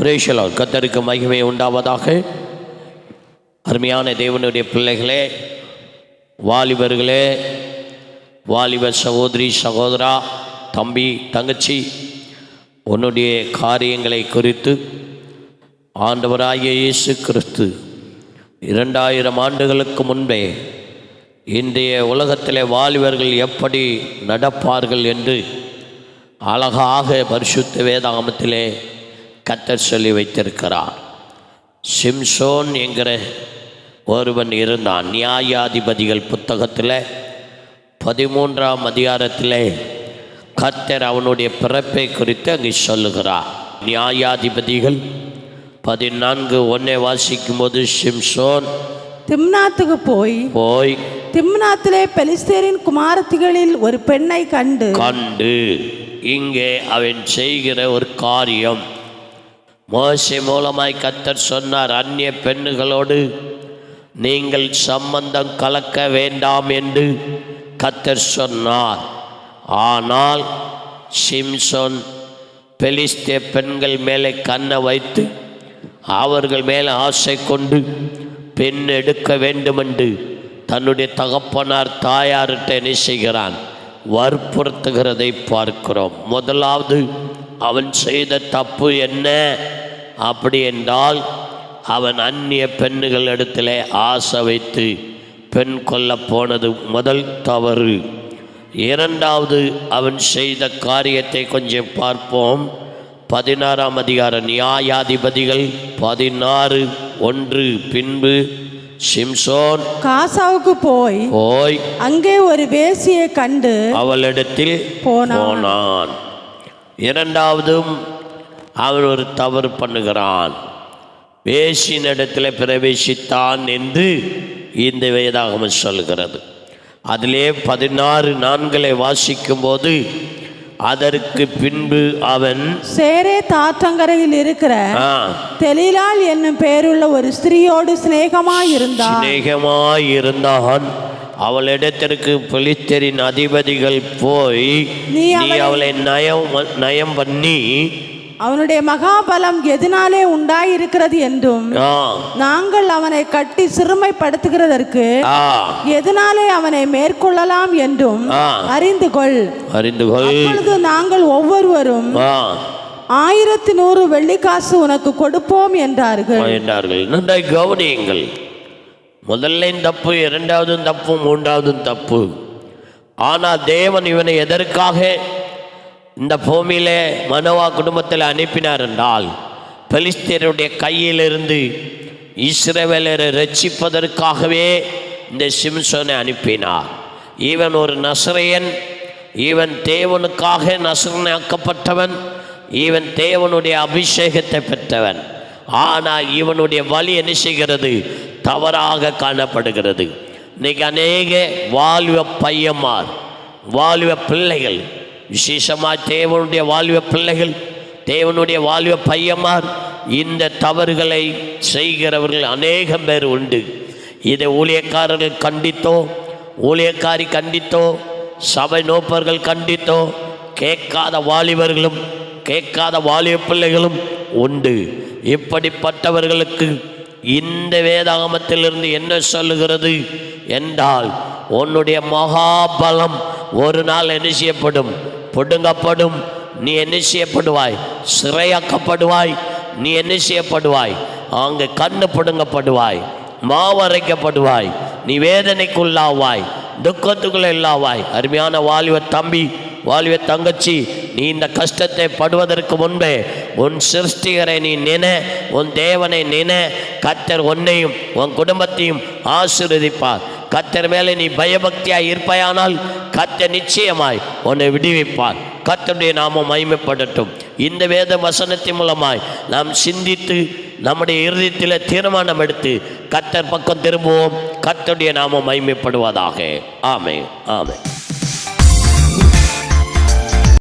பிரேஷலோ கத்தருக்கு மகிமை உண்டாவதாக. அருமையான தேவனுடைய பிள்ளைகளே வாலிபர்களே வாலிப சகோதரி சகோதரா தம்பி தங்கச்சி உன்னுடைய காரியங்களை குறித்து ஆண்டவராகிய இயேசு கிறிஸ்து இரண்டாயிரம் ஆண்டுகளுக்கு முன்பே இன்றைய உலகத்திலே வாலிபர்கள் எப்படி நடப்பார்கள் என்று அழகாக பரிசுத்த வேதாமத்திலே கத்தர் சொல்லி வைத்திருக்கிறார். சிம்சோன் என்கிற ஒருவன் இருந்தான். நியாயாதிபதிகள் புத்தகத்தில் பதிமூன்றாம் அதிகாரத்திலே கத்தர் அவனுடைய பிறப்பை குறித்து அங்கே சொல்லுகிறார். நியாயாதிபதிகள் பதினான்கு ஒன்றை வாசிக்கும்போது சிம்சோன் திம்னாத்துக்கு போய் போய் திம்னாத்திலே பெலிஸ்தேரின் குமாரத்திகளில் ஒரு பெண்ணை கண்டு கண்டு இங்கே அவன் செய்கிற ஒரு காரியம். மோசை மூலமாய் கத்தர் சொன்னார் அந்நிய பெண்ணுகளோடு நீங்கள் சம்பந்தம் கலக்க வேண்டாம் என்று கத்தர் சொன்னார். ஆனால் சிம்சோன் பெலிஸ்திய பெண்கள் மேலே கண்ணை வைத்து அவர்கள் மேலே ஆசை கொண்டு பெண் எடுக்க வேண்டுமென்று தன்னுடைய தகப்பனார் தாயார்கிட்ட என்ன செய்கிறான்? வற்புறுத்துகிறதை பார்க்கிறோம். முதலாவது அவன் செய்த தப்பு என்ன? அப்படி என்றால் அவன் அந்நிய பெண்ணுகள் இடத்துல ஆசை வைத்து பெண் கொல்ல போனது முதல் தவறு. இரண்டாவது அவன் செய்த காரியத்தை கொஞ்சம் பார்ப்போம். பதினாறாம் அதிகார நியாயாதிபதிகள் பதினாறு ஒன்று பின்பு சிம்சோன் காசாவுக்கு போய் போய் அங்கே ஒரு வேசியை கண்டு அவளிடத்தில் போனான். போனான். இரண்டாவதும் அவன் ஒரு தவறு பண்ணுகிறான். வேசினிடத்தில் பிரவேசித்தான் என்று இந்த வேதாகமம் சொல்கிறது. அதிலே பதினாறு நான்களை வாசிக்கும்போது அதற்கு பின்பு அவன் சேரே தாற்றங்கரையில் இருக்கிற தெலிலாள் என்னும் பேருள்ள ஒரு ஸ்திரீயோடு சிநேகமாய் இருந்தான். சிநேகமாயிருந்தான் அவளிடத்திற்கு பெலிஸ்தரின் அதிபதிகள் போய் நீ அவளை நயம் நயம் பண்ணி அவனுடைய மகாபலம் எதனாலே உண்டாயிருக்கிறது என்றும் நாங்கள் அவனை கட்டி சிறுமைப்படுத்துகிறதற்கு எதனாலே அவனை மேற்கொள்ளலாம் என்றும். அறிந்து கொள். அறிந்து கொள். அப்பொழுது நாங்கள் ஒவ்வொருவரும் ஆயிரத்தி நூறு வெள்ளிக்காசு உனக்கு கொடுப்போம் என்றார்கள். என்றார்கள். நன்றாய் கவனியுங்கள். முதல்ல தப்பு இரண்டாவதும் தப்பு மூன்றாவதும் தப்பு. ஆனால் தேவன் இவனை எதற்காக இந்த பூமியிலே மனோவா குடும்பத்தில் அனுப்பினார் என்றால் பெலிஸ்தீருடைய கையிலிருந்து இஸ்ரேவேலரை ரட்சிப்பதற்காகவே இந்த சிம்சோனை அனுப்பினார். இவன் ஒரு நசரையன் இவன் தேவனுக்காக நசரனாக்கப்பட்டவன் இவன் தேவனுடைய அபிஷேகத்தை பெற்றவன். ஆனால் இவனுடைய வழி என்ன செய்கிறது? தவறாக காணப்படுகிறது. இன்றைக்கி அநேக வாழ்வ பையன்மார் வாழ்வ பிள்ளைகள் விசேஷமாக தேவனுடைய வாலிப பிள்ளைகள் தேவனுடைய வாலிப பையன்மார் இந்த தவறுகளை செய்கிறவர்கள் அநேகம் பேர் உண்டு. இதை ஊழியக்காரர்கள் கண்டித்தோ ஊழியக்காரி கண்டித்தோ சபை நோப்பர்கள் கண்டித்தோ கேட்காத வாலிபர்களும் கேட்காத வாலிப பிள்ளைகளும் உண்டு. இப்படிப்பட்டவர்களுக்கு இந்த வேதாகமத்திலிருந்து என்ன சொல்லுகிறது என்றால் உன்னுடைய மகாபலம் ஒரு நாள் என்ன செய்யப்படும்? பொடுங்கப்படும் நீ என்ன செய்யப்படுவாய்? சிறையாக்கப்படுவாய். நீ என்ன செய்யப்படுவாய்? அங்கே கண்ணு பிடுங்கப்படுவாய். மாவரைக்கப்படுவாய் நீ வேதனைக்குள்ளாவாய். துக்கத்துக்குள்ள இல்லாவாய் அருமையான வாலிவ தம்பி வாலிவ தங்கச்சி நீ இந்த கஷ்டத்தை படுவதற்கு முன்பே உன் சிருஷ்டிகரை நீ நின உன் தேவனை நின. கத்தர் உன்னையும் உன் குடும்பத்தையும் ஆசீர்வதிப்பார். கத்தர் மேலே நீ பயபக்தியாக இருப்பாயானால் கத்த நிச்சயமாய் உன்னை விடுவிப்பார். கத்தனுடைய நாமம் மகிமைப்படட்டும். இந்த வேத வசனத்தின் மூலமாய் நாம் சிந்தித்து நம்முடைய இருதயத்தில் தீர்மானம் எடுத்து கத்தர் பக்கம் திரும்புவோம். கத்தனுடைய நாமம் மகிமைப்படுவதாக. ஆமே ஆமே